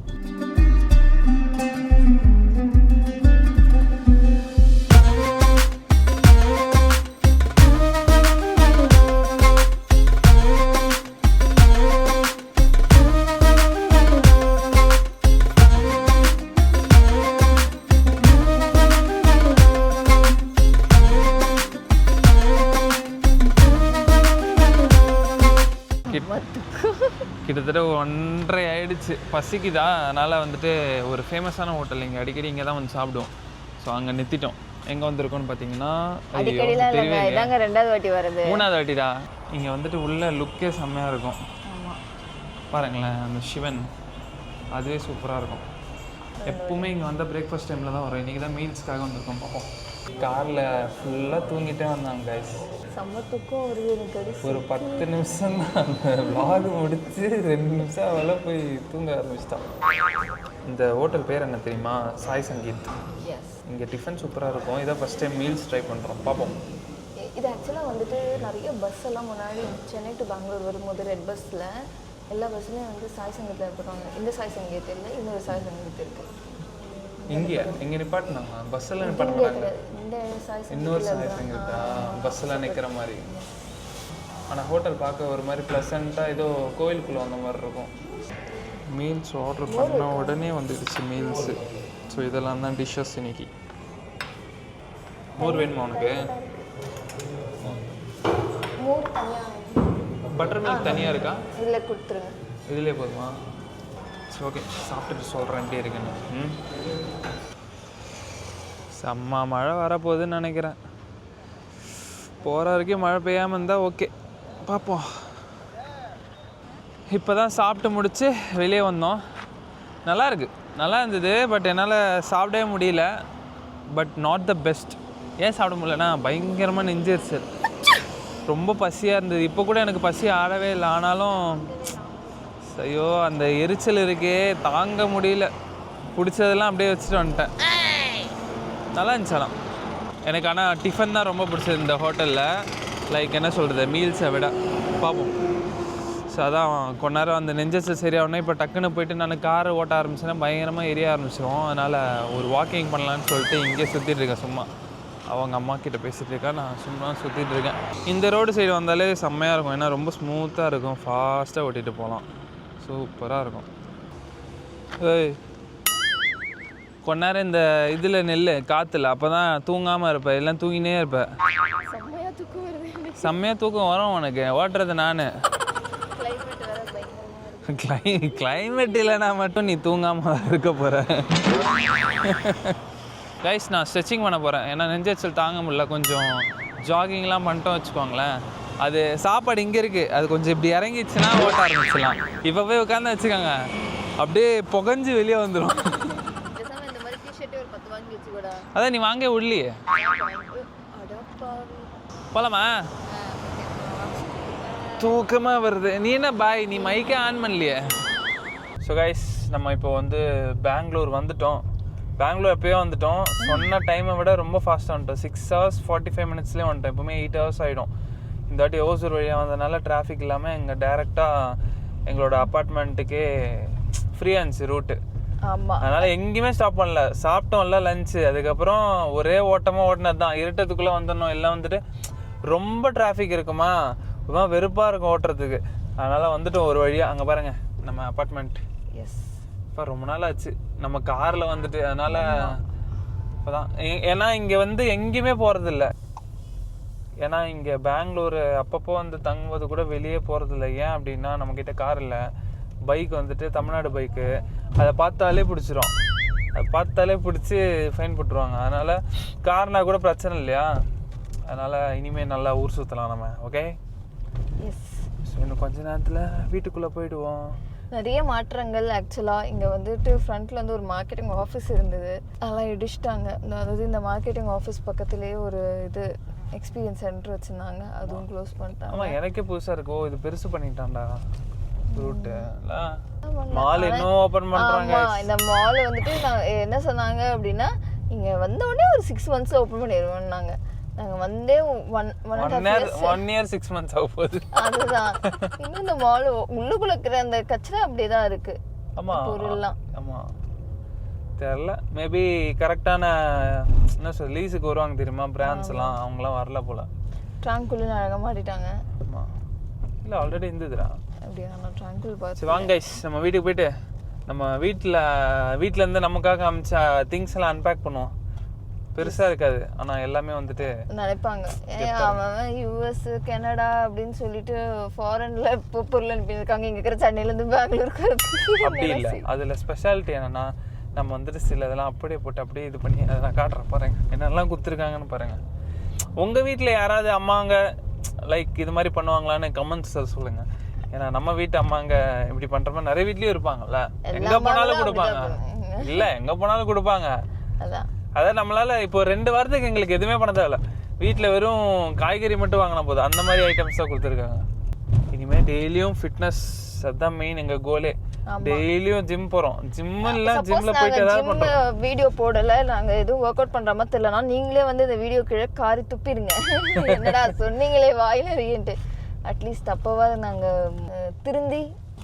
ஒன்றரை ஆயிடுச்சு. பசிக்குதா? அதனால வந்துட்டு ஒரு ஃபேமஸான ஹோட்டல் இங்கே அடிக்கடி இங்கே தான் வந்து சாப்பிடுவோம். ஸோ அங்கே நிறுத்திட்டோம். எங்கே வந்திருக்கோம்னு பார்த்தீங்கன்னா? இதாங்க ரெண்டாவது வாட்டி வருது. மூணாவது வாட்டிடா. இங்கே வந்துட்டு உள்ள லுக்கே செம்மையாக இருக்கும். பாருங்களேன் அந்த சிவன். அதுவே சூப்பராக இருக்கும். எப்பவுமே இங்கே வந்தால் பிரேக்ஃபாஸ்ட் டைமில் தான் வரும். இன்றைக்கி தான் மீல்ஸ்க்காக வந்திருக்கோம். பார்ப்போம். காரில் ஃபுல்லாக தூங்கிட்டே வந்தாங்க கைஸ் சம்மத்துக்கும் ஒரு எனக்கு ஒரு பத்து நிமிஷம் தான் அந்த vlog முடிச்சு ரெண்டு நிமிஷம் அவள போய் தூங்க ஆரம்பிச்சிட்டான். இந்த ஹோட்டல் பேர் என்ன தெரியுமா? சாய் சங்கீத். இங்கே டிஃபன் சூப்பராக இருக்கும். இதான் ஃபஸ்ட் டைம் மீல்ஸ் ட்ரை பண்ணுறோம் பார்ப்போம் இது ஆக்சுவலாக வந்துட்டு நிறைய பஸ் எல்லாம் முன்னாடி சென்னை டு பெங்களூர் வரும்போது ரெட் பஸ்ஸில் எல்லா பஸ்ஸுலையும் வந்து சாய் சங்கத்தில் இருக்கிறாங்க இந்த சாய் சங்கீத் இல்லை இன்னொரு சாய் சங்கீத் இருக்கு. இங்கே இங்கே நிப்பாட்டினாங்க பஸ்ஸெல்லாம் நிப்பாட்ட மாட்டாங்க. இன்னொரு சங்கீத்தில் சாய் சங்கீதா பஸ்ஸில் நிற்கிற மாதிரி. ஆனால் ஹோட்டல் பார்க்க ஒரு மாதிரி ப்ளசண்ட்டாக ஏதோ கோயிலுக்குள்ளே வந்த மாதிரி இருக்கும். மீல்ஸ் ஆர்டர் பண்ண உடனே வந்துடுச்சு மீல்ஸு ஸோ இதெல்லாம் தான் டிஷ்ஷஸ் இன்னைக்கு. மோர் வேணுமா உனக்கு? பட்டர் மில்க் தனியாக இருக்கா? இதில் கொடுத்துருங்க. இதுலேயே போதுமா? ஓகே சாப்பிட்டுட்டு சொல்கிறேன் எப்படி இருக்குன்னு ம். செம்ம மழை வரப்போகுதுன்னு நினைக்கிறேன். போகிற வரைக்கும் மழை பெய்யாமல் இருந்தால் ஓகே. பார்ப்போம். இப்போ தான் சாப்பிட்டு முடிச்சு வெளியே வந்தோம். நல்லா இருக்கு. நல்லா இருந்தது பட் என்னால் சாப்பிடவே முடியல. But not the best. ஏன் சாப்பிட முடியலன்னா பயங்கரமாக நெஞ்சரிச்சல் ரொம்ப பசியாக இருந்தது. இப்போ கூட எனக்கு பசி ஆடவே இல்லை. ஆனாலும் ஐயோ அந்த எரிச்சல் இருக்கே தாங்க முடியல. பிடிச்சதெல்லாம் அப்படியே வச்சுட்டு வந்துட்டேன். நல்லா இருந்துச்சு ஆனால் எனக்கு ஆனால் டிஃபன் தான் ரொம்ப பிடிச்சது இந்த ஹோட்டலில். லைக் என்ன சொல்கிறது மீல்ஸை விட. பார்ப்போம் ஸோ அதான் கொஞ்ச நேரம் அந்த நெஞ்சஸை சரியாகணும் இப்போ டக்குன்னு போயிட்டு நான் காரை ஓட்ட ஆரம்பிச்சேன்னா பயங்கரமாக எரிய ஆரம்பிச்சிடும் அதனால் ஒரு வாக்கிங் பண்ணலான்னு சொல்லிட்டு இங்கே சுற்றிட்டு இருக்கேன் சும்மா. அவங்க அம்மா கிட்ட பேசிகிட்டு இருக்கா நான் சும்மா சுற்றிட்டு இருக்கேன். இந்த ரோடு சைடு வந்தாலே செம்மையாக இருக்கும். ஏன்னா ரொம்ப ஸ்மூத்தாக இருக்கும். ஃபாஸ்ட்டாக ஓட்டிகிட்டு போகலாம். சூப்பராக இருக்கும். ஏய் கொஞ்ச நேரம் இந்த இதில் நெல் காற்றுல அப்போ தான் தூங்காமல் இருப்பேன் எல்லாம் தூங்கினே இருப்பேன் செம்மையாக தூக்கம் வரும் உனக்கு. ஓட்டுறது நான். கிளை கிளைமேட் இல்லைனா மட்டும் நீ தூங்காம இருக்க போற. கைஸ் நான் ஸ்ட்ரெச்சிங் பண்ண போகிறேன் ஏன்னா நெஞ்சரிச்சல் தாங்க முடியல. கொஞ்சம் ஜாகிங்லாம் பண்ணிட்டோம் வச்சுக்கோங்களேன். அது சாப்பாடு இங்கே இருக்குது அது கொஞ்சம் இப்படி இறங்கிச்சுன்னா ஓட்ட ஆரம்பிச்சிடலாம். இப்போ போய் உட்காந்து வச்சுக்கோங்க. அப்படியே புகஞ்சு வெளியே வந்துடும் அதான் நீ வாங்க உள்ளியே. போலாமா? தூக்கமா வருது. நீ என்ன பாய்? நீ மைக்கே ஆன் பண்ணலையே. ஸோ கைஸ் நம்ம இப்போ வந்து பெங்களூர் வந்துட்டோம். பெங்களூர் எப்பயோ வந்துட்டோம். சொன்ன டைமை விட ரொம்ப ஃபாஸ்ட்டாக வந்துட்டோம். சிக்ஸ் ஹவர்ஸ் ஃபார்ட்டி ஃபைவ் மினிட்ஸ்லேயே வந்துட்டோம். எப்பவுமே எயிட் ஹவர்ஸ் ஆகிடும் இந்த வாட்டி ஓசூர் வழியாக வந்ததுனால டிராஃபிக் இல்லாமல் எங்கே டேரெக்டாக எங்களோட அப்பார்ட்மெண்ட்டுக்கே ஃப்ரீயாக இருந்துச்சு ரூட்டு ஆமா. அதனால எங்கேயுமே ஸ்டாப் பண்ணல. சாப்பிட்டோம்ல லஞ்சு அதுக்கப்புறம் ஒரே ஓட்டமா ஓட்டினது தான். இருட்டத்துக்குள்ள வந்துடணும் எல்லாம் வந்துட்டு ரொம்ப டிராஃபிக் இருக்குமா? ரொம்ப வெறுப்பா இருக்கும் ஓட்டுறதுக்கு. அதனால வந்துட்டோம் ஒரு வழியா. அங்க பாருங்க நம்ம அப்பார்ட்மெண்ட் எஸ் இப்போ ரொம்ப நாள் ஆச்சு. நம்ம கார்ல வந்துட்டு அதனால இப்போதான். ஏ- ஏன்னா இங்க வந்து எங்கேயுமே போறது இல்ல ஏன்னா இங்க பெங்களூர் அப்பப்போ வந்து தங்குவது கூட வெளியே போறது இல்ல ஏன் அப்படின்னா நம்ம கிட்ட கார் இல்ல. பைக் வந்துட்டு தமிழ்நாடு பைக்கு அதை பார்த்தாலே பிடிச்சிரும். அதை பார்த்தாலே பிடிச்சி ஃபைன் போட்டுருவாங்க. அதனால கார்னா கூட பிரச்சனை இல்லையா? அதனால இனிமே நல்லா ஊர் சுத்தலாம் நம்ம ஓகே இன்னும் கொஞ்ச நேரத்துல வீட்டுக்குள்ள போயிடுவோம். நிறைய மாற்றங்கள் ஆக்சுவலாக இங்கே வந்துட்டு ஃப்ரண்ட்ல வந்து ஒரு மார்க்கெட்டிங் ஆஃபீஸ் இருந்தது. அதெல்லாம் இடிச்சிட்டாங்க. அதாவது இந்த மார்க்கெட்டிங் ஆஃபீஸ் பக்கத்துலேயே ஒரு இது எக்ஸ்பீரியன்ஸ் சென்டர் வச்சுருந்தாங்க. அதுவும் க்ளோஸ் பண்ணிட்டாங்க. ஆமா எனக்கே புதுசா இருக்கு. ஓ இது பெருசு பண்ணிட்டான்டா. ரூட்டு மால் இன்னும் ஓபன் பண்றாங்க. இந்த மால் வந்துட்டு நான் என்ன சொன்னாங்க அப்படின்னா இங்க வந்த உடனே ஒரு சிக்ஸ் மந்த்ஸ் ஓப்பன் பண்ணிடுவோம்னாங்க நாங்க வந்தே one one year six months ஆக போகுது. அதுதான். இன்னும் இந்த மால் உள்ளுக்குள்ள இருக்கிற அந்த கச்சரா அப்படியே தான் இருக்கு. ஆமா. பொருள்லாம். ஆமா தெரியல மேபி கரெக்டான என்ன சொல் லீஸுக்கு வருவாங்க தெரியுமா? பிராண்ட்ஸ் எல்லாம் அவங்களாம் வரல போல. ட்ராங்குள்ள அழகா மாட்டிட்டாங்க. ஆமா. இல்ல ஆல்ரெடி இருந்ததுடா. அப்படியா? நான் ட்ராங்குல் பார்த்து வாங்க guys. நம்ம வீட்டுக்கு போயிட்டு நம்ம வீட்டில் வீட்ல இருந்து நமக்காக அமைச்ச திங்ஸ் எல்லாம் அன்பேக் பண்ணுவோம். பெருசா இருக்காது. ஆனா எல்லாமே வந்துட்டு நினைப்பாங்க. அவன் யூஎஸ் கனடா அப்படின்னு சொல்லிட்டு ஃபாரின்ல இப்போ பொருள் அனுப்பியிருக்காங்க. இங்க இருக்கிற சென்னையில இருந்து பெங்களூருக்கு அப்படி இல்லை. அதுல ஸ்பெஷாலிட்டி என்னன்னா நம்ம வந்துட்டு சில இதெல்லாம் அப்படியே போட்டு அப்படியே இது பண்ணி அதை நான் காட்டுறேன் பாருங்க. என்னெல்லாம் கொடுத்துருக்காங்கன்னு பாருங்க. உங்க வீட்ல யாராவது அம்மாங்க லைக் இது மாதிரி பண்ணுவாங்களான்னு கமெண்ட்ஸ் சொல்லுங்க. ஏன்னா நம்ம வீட்டு அம்மாங்க இப்படி பண்ற மாதிரி நிறைய வீட்லயும் இருப்பாங்கல்ல. எங்க போனாலும் கொடுப்பாங்க. இல்ல எங்க போனாலும் கொடுப்பாங்க. அதான். நம்மளால இப்போ ரெண்டு வாரத்துக்கு எங்களுக்கு எதுவுமே பண்ண தேவையில்ல. வீட்ல வெறும் காய்கறி மட்டும் வாங்கினா போதும். அந்த மாதிரி ஐட்டம்ஸ் தான் கொடுத்துருக்காங்க. இனிமே டெய்லியும் ஃபிட்னஸ் அதான் மெயின் எங்க கோலே டெய்லியும் ஜிம் போறோம். ஜிம் இல்ல ஜிம்ல போயிட்டு ஏதாவது பண்றோம். வீடியோ போடல நாங்க எதுவும் ஒர்க் அவுட் பண்ற மாதிரி தெரியலனா நீங்களே வந்து இந்த வீடியோ கீழே காரி துப்பிடுங்க. என்னடா சொன்னீங்களே வாயில அறியன்ட்டு அட்லீஸ்ட் அப்பவாது நாங்க திருந்தி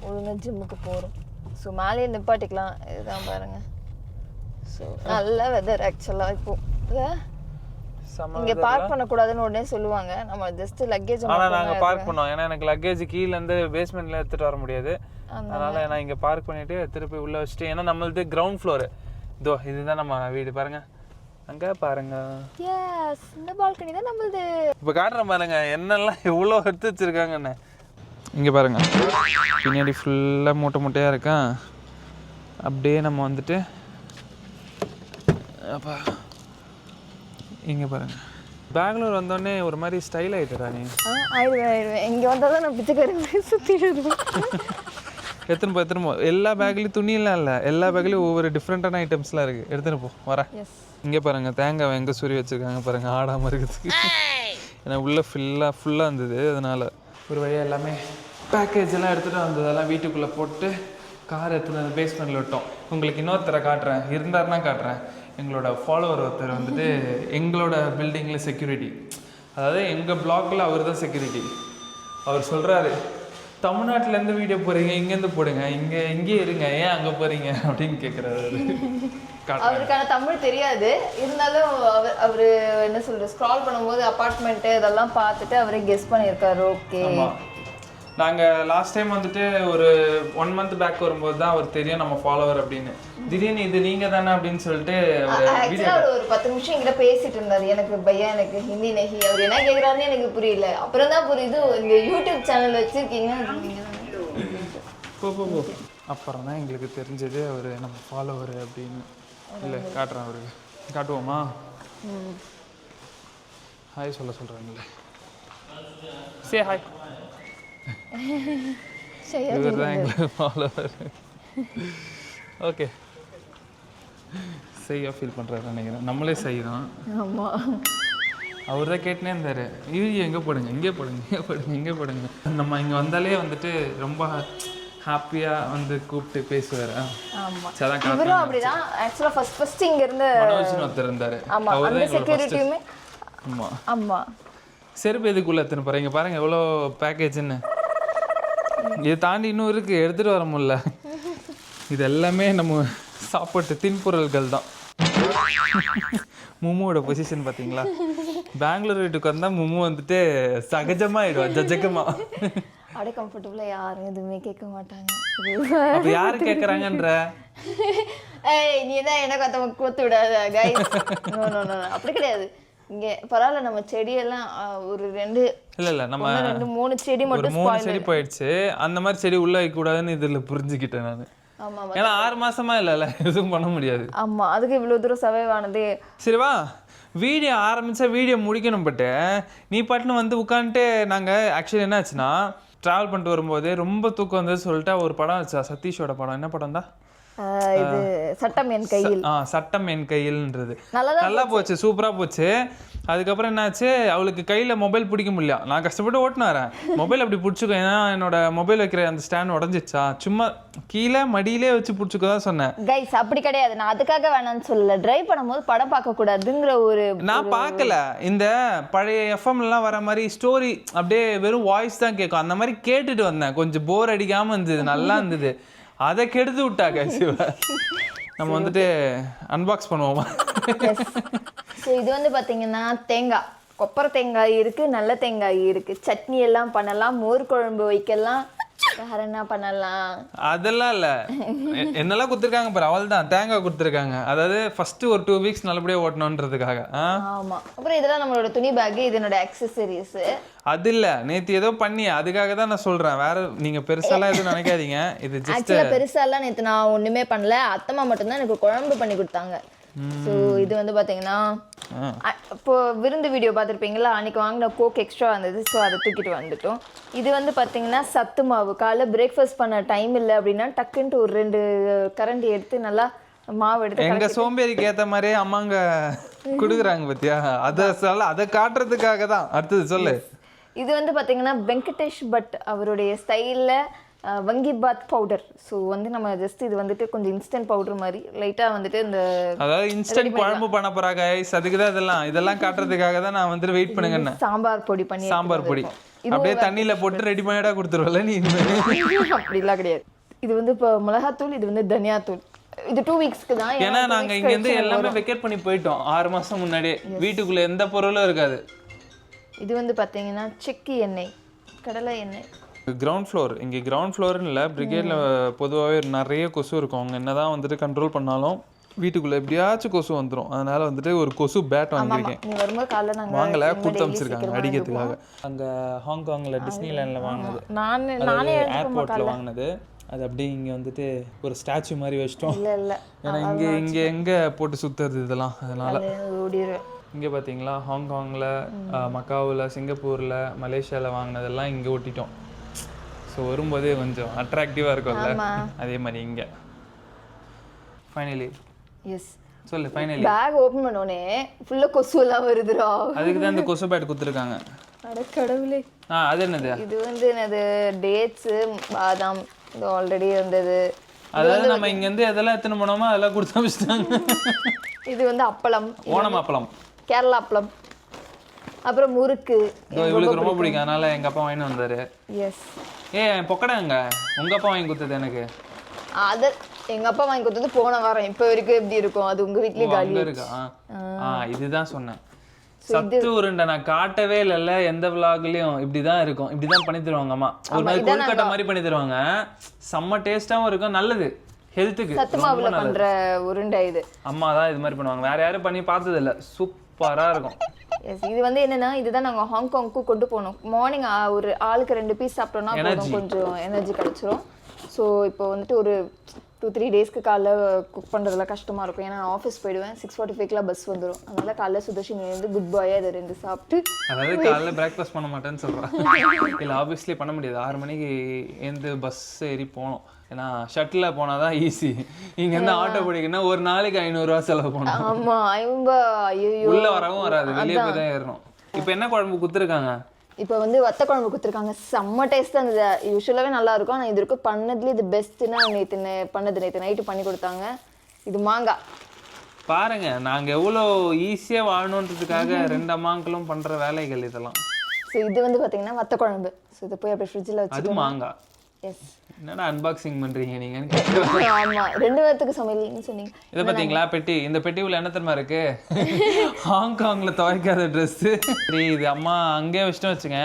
ஒழுங்கா ஜிம்முக்கு போறோம். ஸோ மேலேயே நிப்பாட்டிக்கலாம். இதுதான் பாருங்க. ஸோ நல்ல வெதர் ஆக்சுவலா இப்போ. இல்ல? இங்க பார்க் பண்ணக்கூடாதுன்னு உடனே சொல்லுவாங்க. நம்ம ஜஸ்ட் லக்கேஜ் ஆனா நாங்க பார்க் பண்ணோம். ஏன்னா எனக்கு லக்கேஜ் கீழ இருந்து பேஸ்மெண்ட்ல எடுத்துட்டு வர முடியாது. அதனால நான் இங்க பார்க் பண்ணிட்டு திருப்பி உள்ள வச்சுட்டு ஏன்னா நம்மளது கிரவுண்ட் ஃப்ளோர் இதோ இதுதான் நம்ம வீடு. பாருங்க. அங்க பாருங்க. எஸ் இந்த பால்கனி தான் நம்மளுது. இப்போ காட்டுறேன் பாருங்க. என்னெல்லாம் எவ்வளோ எடுத்து வச்சிருக்காங்கன்னு. இங்கே பாருங்க. பின்னாடி ஃபுல்லாக மூட்டை மூட்டையாக இருக்கா? அப்படியே நம்ம வந்துட்டு அப்பா. இங்கே பாருங்க. பெங்களூர் வந்தோடனே ஒரு மாதிரி ஸ்டைல் ஆகிட்டுடா நீ ஆயிடுவேன் ஆயிடுவேன் இங்க வந்தா தான் நான் பிச்சைக்காரி இருப்பேன். எடுத்துன்னு போ எடுத்துன்னு போ. எல்லா பேக்லேயும் துணியெல்லாம் இல்லை. எல்லா பேக்லேயும் ஒவ்வொரு டிஃப்ரெண்ட்டான ஐட்டம்ஸ்லாம் இருக்குது எடுத்துன்னு போ. வரேன் இங்கே பாருங்க தேங்காய் எங்கே சுரி வச்சிருக்காங்க பாருங்க ஆடாமல் இருக்குது. ஏன்னா உள்ளே ஃபுல்லாக ஃபுல்லாக இருந்தது. அதனால ஒரு வழியாக எல்லாமே பேக்கேஜ் எல்லாம் எடுத்துகிட்டு வந்ததெல்லாம் வீட்டுக்குள்ளே போட்டு கார் எடுத்துகிட்டு வந்து பேஸ்மெண்ட்டில் விட்டோம். உங்களுக்கு இன்னொருத்தரை காட்டுறேன். இருந்தாருன்னா காட்டுறேன். எங்களோட ஃபாலோவர் ஒருத்தர் வந்துட்டு எங்களோட பில்டிங்கில் செக்யூரிட்டி அதாவது எங்கள் பிளாக்கில் அவர் தான் செக்யூரிட்டி அவர் சொல்கிறாரு தமிழ்நாட்டிலேருந்து வீடியோ போகிறீங்க இங்கேருந்து போடுங்க. இங்கே இங்கேயே இருங்க. ஏன் அங்கே போகிறீங்க அப்படின்னு கேட்குறாரு அவருக்கான தமிழ் தெரியாது. இருந்தாலும் அவர் அவரு என்ன சொல்றது? ஸ்க்ரால் பண்ணும்போது அபார்ட்மெண்ட் இதெல்லாம் பார்த்துட்டு அவரே கெஸ் பண்ணியிருக்காரு. ஓகே ஆமா நாங்க லாஸ்ட் டைம் வந்துட்டு ஒரு ஒன் மந்த் பேக் வரும்போது தான் அவர் தெரியும் நம்ம ஃபாலோவர் அப்படின்னு. திடீர்னு இது நீங்க தானே அப்படின்னு சொல்லிட்டு அவர் ஒரு பத்து நிமிஷம் என்கிட்ட பேசிட்டு இருந்தாரு. எனக்கு பையன் எனக்கு ஹிந்தி நஹி அவர் என்ன கேக்குறாருன்னு எனக்கு புரியல. அப்புறம் தான் புரியுது இந்த யூடியூப் சேனல் வச்சிருக்கீங்க. அப்புறம் தான் எங்களுக்கு தெரிஞ்சது அவர் நம்ம ஃபாலோவர் அப்படின்னு. இல்லை காட்டுறேன் அவருக்கு காட்டுவோமா? ஹாய் சொல்ல சொல்கிறாங்களே சே ஹாய் இவர் தான் எங்களுக்கு ஃபாலோவர் ஓகே செய்யா ஃபீல் பண்ணுறாரு நினைக்கிறேன். நம்மளே செய்யணும் ஆமாம் அவர் தான் கேட்டுனே இருந்தார். இது எங்கே போடுங்க? இங்கே போடுங்க. இங்கே போடுங்க. இங்கே போடுங்க. நம்ம இங்கே வந்தாலே வந்துட்டு ரொம்ப ஹாப்பியாக வந்து கூப்பிட்டு பேசுவார். இவரும் அப்படிதான். ஆக்சுவலா ஃபர்ஸ்ட் ஃபர்ஸ்ட் இங்க இருந்து மனோஜ்னு ஒருத்தர் இருந்தார். அவர் தான் செக்யூரிட்டியுமே ஆமாம் ஆமா. செருப்பு எதுக்குள்ள எத்தனை பாருங்க பாருங்க எவ்வளோ பேக்கேஜ்னு இதை தாண்டி இன்னும் இருக்கு எடுத்துட்டு வர முடியல. இது எல்லாமே நம்ம சாப்பாட்டு தின்பொருள்கள் தான். மும்முவோட பொசிஷன் பார்த்தீங்களா? பெங்களூர் வீட்டுக்கு வந்தால் மும்மு வந்துட்டு சகஜமாயிடுவா ஜஜகமா. அப்படியே கம்ஃபர்டபுளா யாரும் எதுவுமே கேட்க மாட்டாங்க. அப்போ யாரு கேட்குறாங்கன்ற ஏய் நீ தான் எனக்கு ஒருத்தவங்க கோத்து விடாத நோ அப்படி கிடையாது. இங்க பரவாயில்ல நம்ம செடியெல்லாம் ஒரு ரெண்டு இல்லை இல்லை நம்ம ரெண்டு மூணு செடி மட்டும் மூணு செடி போயிடுச்சு. அந்த மாதிரி செடி உள்ள வைக்கக்கூடாதுன்னு இதில் புரிஞ்சுக்கிட்டேன் நான். ஏன்னா ஆறு மாசமா இல்லைல்ல எதுவும் பண்ண முடியாது. ஆமா அதுக்கு இவ்வளவு தூரம் சர்வைவ் ஆனதே. சரி வா. வீடியோ ஆரம்பிச்சா வீடியோ முடிக்கணும் பட்டு. நீ பாட்டுன்னு வந்து உட்காந்துட்டு நாங்கள் ஆக்சுவலி என்ன ஆச்சுன்னா ட்ராவல் பண்ணிட்டு வரும்போது ரொம்ப தூக்கம் வந்தது சொல்லிட்டு ஒரு படம் வச்சா சதீஷோட படம். என்ன படம் தான் இது சட்டம் என் கையில். சட்டம் என் கையில்ன்றது. நல்லா போச்சு. சூப்பரா போச்சு. அதுக்கப்புறம் என்னாச்சு அவளுக்கு கையில மொபைல் பிடிக்க முடியல. நான் கஷ்டப்பட்டு ஓட்டுன்னு வரேன் மொபைல் அப்படி பிடிச்சிக்கோ ஏன்னா என்னோட மொபைல் வைக்கிற அந்த ஸ்டாண்ட் உடஞ்சிச்சா. சும்மா கீழே மடியிலே வச்சு பிடிச்சிக்கோ தான் சொன்னேன். கைஸ் அப்படி கிடையாது. நான் அதுக்காக வேணாம்னு சொல்லல. டிரைவ் பண்ணும்போது படம் பார்க்க கூடாதுங்கிற ஒரு நான் பார்க்கல. இந்த பழைய எஃப்எம்லாம் வர மாதிரி ஸ்டோரி அப்படியே வெறும் வாய்ஸ் தான் கேட்கும். அந்த மாதிரி கேட்டுட்டு வந்தேன். கொஞ்சம் போர் அடிக்காம இருந்தது. நல்லா இருந்தது. அதை கெடுத்து விட்டாக்க சிவ. நம்ம வந்துட்டு அன்பாக்ஸ் பண்ணுவோமா? ஸோ இது வந்து பார்த்தீங்கன்னா தேங்காய். கொப்பரை தேங்காய் இருக்கு நல்ல தேங்காய் இருக்கு. சட்னி எல்லாம் பண்ணலாம் மோர் குழம்பு வைக்கலாம். வேற என்ன பண்ணலாம்? அதெல்லாம் இல்ல. என்னெல்லாம் கொடுத்துருக்காங்க பாரு அவள் தான் தேங்காய் கொடுத்துருக்காங்க. அதாவது ஃபர்ஸ்ட் ஒரு டூ வீக்ஸ் நல்லபடியா ஓட்டணுன்றதுக்காக ஆமா. அப்புறம் இதெல்லாம் நம்மளோட துணி பேக் இது என்னோட அக்சசரிஸ் அது இல்ல நேத்து ஏதோ பண்ணி அதுக்காக தான் நான் சொல்றேன். வேற நீங்க பெருசாலாம் எதுவும் நினைக்காதீங்க. இது ஜஸ்ட் பெருசாலாம் நேற்று நான் ஒண்ணுமே பண்ணல. அத்தம்மா மட்டும்தான் எனக்கு குழம்பு பண்ணி கொடுத்தாங்க. ஸோ இது வந்து பார்த்தீங்கன்னா இப்போ விருந்து வீடியோ பார்த்துருப்பீங்களா? அன்னைக்கு வாங்கின கோக் எக்ஸ்ட்ரா வந்தது ஸோ அதை தூக்கிட்டு வந்துட்டோம். இது வந்து பார்த்தீங்கன்னா சத்து மாவு. காலைல பிரேக்ஃபாஸ்ட் பண்ண டைம் இல்லை அப்படின்னா டக்குன்ட்டு ஒரு ரெண்டு கரண்டி எடுத்து நல்லா மாவு எடுத்து எங்க சோம்பேறிக்கு ஏத்த மாதிரியே அம்மாங்க குடுக்குறாங்க பத்தியா? அதை சொல்ல அதை காட்டுறதுக்காக தான். அடுத்தது சொல்லு. இது வந்து பார்த்தீங்கன்னா வெங்கடேஷ் பட் அவருடைய ஸ்டைலில் வங்கி பாத் பவுடர் ஸோ வந்து நம்ம ஜஸ்ட் இது வந்துட்டு கொஞ்சம் இன்ஸ்டன்ட் பவுடர் மாதிரி லைட்டாக வந்துட்டு இந்த அதாவது இன்ஸ்டன்ட் குழம்பு பண்ண போறாங்க guys. அதுக்கு தான் இதெல்லாம். இதெல்லாம் காட்டுறதுக்காக தான் நான் வந்துட்டு வெயிட் பண்ணுங்கன்னு சாம்பார் பொடி பண்ணி சாம்பார் பொடி. அப்படியே தண்ணியில போட்டு ரெடி பண்ணிடா கொடுத்துருவல நீ அப்படிலாம் கிடையாது. இது வந்து இப்போ மிளகாத்தூள் இது வந்து தனியாத்தூள். இது டூ வீக்ஸ்க்கு தான் ஏன்னா நாங்க இங்க இருந்து எல்லாமே வெக்கேட் பண்ணி போயிட்டோம். ஆறு மாசம் முன்னாடியே. வீட்டுக்குள்ள எந்த பொருளும் இருக்காது. இது வந்து பார்த்தீங்கன்னா செக்கி எண்ணெய். கடலை எண்ணெய். கிரவுண்ட் ஃப்ளோர் இங்கே கிரவுண்ட் ஃப்ளோர்னு இல்லை பிரிகேடில் பொதுவாகவே நிறைய கொசு இருக்கும். அவங்க என்னதான் வந்துட்டு கண்ட்ரோல் பண்ணாலும் வீட்டுக்குள்ள எப்படியாச்சும் கொசு வந்துடும் அதனால வந்துட்டு ஒரு கொசு பேட் வாங்கியிருக்கேன். வாங்கல கொடுத்து அமைச்சிருக்காங்க அடிக்கிறதுக்காக. அங்கே ஹாங்காங்கில் டிஸ்னி லேண்டில் வாங்கினது. நான் நானே ஏர்போர்ட்டில் வாங்கினது. அது அப்படியே இங்கே வந்துட்டு ஒரு ஸ்டாச்சு மாதிரி வச்சிட்டோம். இல்லை இல்லை. ஏன்னா இங்கே இங்கே எங்கே போட்டு சுற்றுறது இதெல்லாம் அதனால. இங்கே பார்த்தீங்களா ஹாங்காங்கில் மக்காவில் சிங்கப்பூரில் மலேசியாவில் வாங்கினதெல்லாம் இங்கே ஒட்டிட்டோம். ஸோ வரும்போதே கொஞ்சம் அட்ராக்டிவாக இருக்கும்ல? அதே மாதிரி இங்கே. ஃபைனலி எஸ் சொல்லு ஃபைனலி பேக் ஓப்பன் பண்ணோடனே ஃபுல்லாக கொசுவெல்லாம் வருதுடா. அதுக்கு தான் இந்த கொசு பேட் கொடுத்துருக்காங்க. அட கடவுளே. ஆ அது என்னது? இது வந்து என்னது டேட்ஸு பாதாம் இது ஆல்ரெடி இருந்தது அதாவது நம்ம இங்கேருந்து எதெல்லாம் எத்தனை போனோமோ அதெல்லாம் கொடுத்து அமைச்சிட்டாங்க. இது வந்து அப்பளம். ஓணம் அப்பளம். கேரளா அப்பளம். அப்புறம் முறுக்கு. இவளுக்கு ரொம்ப பிடிக்கும். அதனால எங்கள் அப்பா வாங்கிட்டு வந்தாரு. எஸ் ஏ பொக்கடாங்க உங்கள் அப்பா வாங்கி கொடுத்தது எனக்கு. அது எங்க அப்பா வாங்கி கொடுத்தது போன வாரம். இப்போ வரைக்கும் எப்படி இருக்கும்? அது உங்க வீட்லயே காலி இருக்கா? இதுதான் சொன்னேன். சத்து உருண்டை நான் காட்டவே இல்லைல்ல. எந்த விலாக்லயும் இப்படிதான் இருக்கும். இப்படிதான் பண்ணி தருவாங்க அம்மா. ஒரு மாதிரி கொழுக்கட்டை மாதிரி பண்ணி தருவாங்க. செம்ம டேஸ்டாவும் இருக்கும். நல்லது. ஹெல்த்துக்கு சத்து மாவுல பண்ற உருண்டை இது. அம்மா தான் இது மாதிரி பண்ணுவாங்க. வேற யாரும் பண்ணி பார்த்தது இல்ல சூப்பரா இருக்கும். எஸ் இது வந்து என்னன்னா இதுதான் நாங்க ஹாங்காங்க்கு கொண்டு போனோம். மார்னிங் ஒரு ஆளுக்கு ரெண்டு பீஸ் சாப்பிட்டோம்னா போதும். கொஞ்சம் எனர்ஜி கிடைச்சிரும். ஸோ இப்போ வந்துட்டு ஒரு டூ த்ரீ டேஸ்க்கு காலைல குக் பண்ணுறதுலாம் கஷ்டமாக இருக்கும். ஏன்னா நான் ஆஃபீஸ் போயிடுவேன். சிக்ஸ் ஃபார்ட்டி ஃபைவ்க்குலாம் பஸ் வந்துடும் அதனால காலைல சுதர்ஷினி வந்து குட் பாயாக இதை ரெண்டு சாப்பிட்டு அதாவது காலைல பிரேக்ஃபாஸ்ட் பண்ண மாட்டேன்னு சொல்கிறேன் இல்லை ஆப்வியஸ்லி பண்ண முடியாது. ஆறு மணிக்கு எழுந்து பஸ் ஏறி போகணும் ஏன்னா ஷட்டில் போனால் தான் ஈஸி இங்கேருந்து ஆட்டோ பிடிக்கணும்னா ஒரு நாளைக்கு ஐநூறுரூவா செலவு பண்ணணும். ஆமாம் ஐம்பா ஐயோ உள்ள வரவும் வராது. வெளியே போய் தான் ஏறணும். இப்போ என்ன குழம்பு குத்துருக்காங்க இப்போ வந்து வத்த குழம்பு கொடுத்துருக்காங்க. செம்ம டேஸ்ட்டாக இருந்தது. யூஸ்வலாகவே நல்லா இருக்கும். ஆனால் இது வரைக்கும் பண்ணதுலேயே இது பெஸ்ட்டுன்னா நேற்று பண்ணது நேற்று நைட்டு பண்ணி கொடுத்தாங்க. இது மாங்காய் பாருங்க நாங்க எவ்வளோ ஈஸியா வாழணுன்றதுக்காக ரெண்டு அம்மாங்களும் பண்ற வேலைகள் இதெல்லாம். ஸோ இது வந்து பார்த்தீங்கன்னா வத்த குழம்பு. ஸோ இதை போய் அப்படியே ஃப்ரிட்ஜில் வச்சு அது மாங்காய் எஸ் என்னடா அன்பாக்சிங் பண்றீங்க கேட்குறேன் ஆமாம் ரெண்டு பேர்த்துக்கு சமையல்னு சொன்னீங்க. இதை பார்த்தீங்களா பெட்டி? இந்த பெட்டி உள்ள என்ன தெரியுமா இருக்கு? ஹாங்காங்ல துவைக்காத ட்ரெஸ் இது அம்மா அங்கேயே வச்சுட்டு வச்சுங்க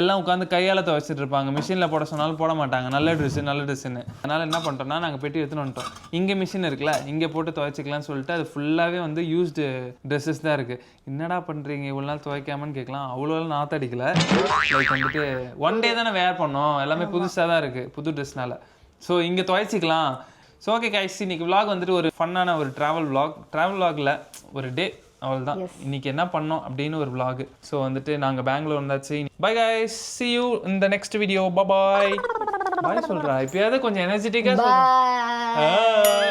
எல்லாம் உட்காந்து கையால துவைச்சிட்டு இருப்பாங்க. மிஷினில் போட சொன்னாலும் போட மாட்டாங்க. நல்ல ட்ரெஸ் நல்ல ட்ரெஸ்ஸுன்னு அதனால என்ன பண்ணிட்டோம்னா நாங்கள் பெட்டி எடுத்துன்னு வந்துட்டோம். இங்கே மிஷின் இருக்குல்ல இங்கே போட்டு துவைச்சிக்கலாம்னு சொல்லிட்டு அது ஃபுல்லாகவே வந்து யூஸ்டு ட்ரெஸ்ஸஸ் தான் இருக்கு. என்னடா பண்றீங்க? இவ்வளோ நாள் துவைக்காமன்னு கேட்கலாம். அவ்வளோ நாற்று அடிக்கல. லைக் வந்துட்டு ஒன் டே தானே வேர் பண்ணோம். எல்லாமே புதுசாக தான் இருக்கு. புது ட்ரெஸ்னால ஸோ இங்கே துவைச்சிக்கலாம். ஸோ ஓகே கைஸ் இன்னைக்கு vlog வந்துட்டு ஒரு ஃபன்னான ஒரு ட்ராவல் vlog. ட்ராவல் vlogல ஒரு டே அவ்வளோதான் இன்னைக்கு என்ன பண்ணோம் அப்படின்னு ஒரு vlog. ஸோ வந்துட்டு நாங்கள் பெங்களூர் வந்தாச்சு bye guys in the next video. Bye bye bye சொல்கிறா இப்பயாவது கொஞ்சம் எனர்ஜெட்டிக்காக. சொல்கிறேன்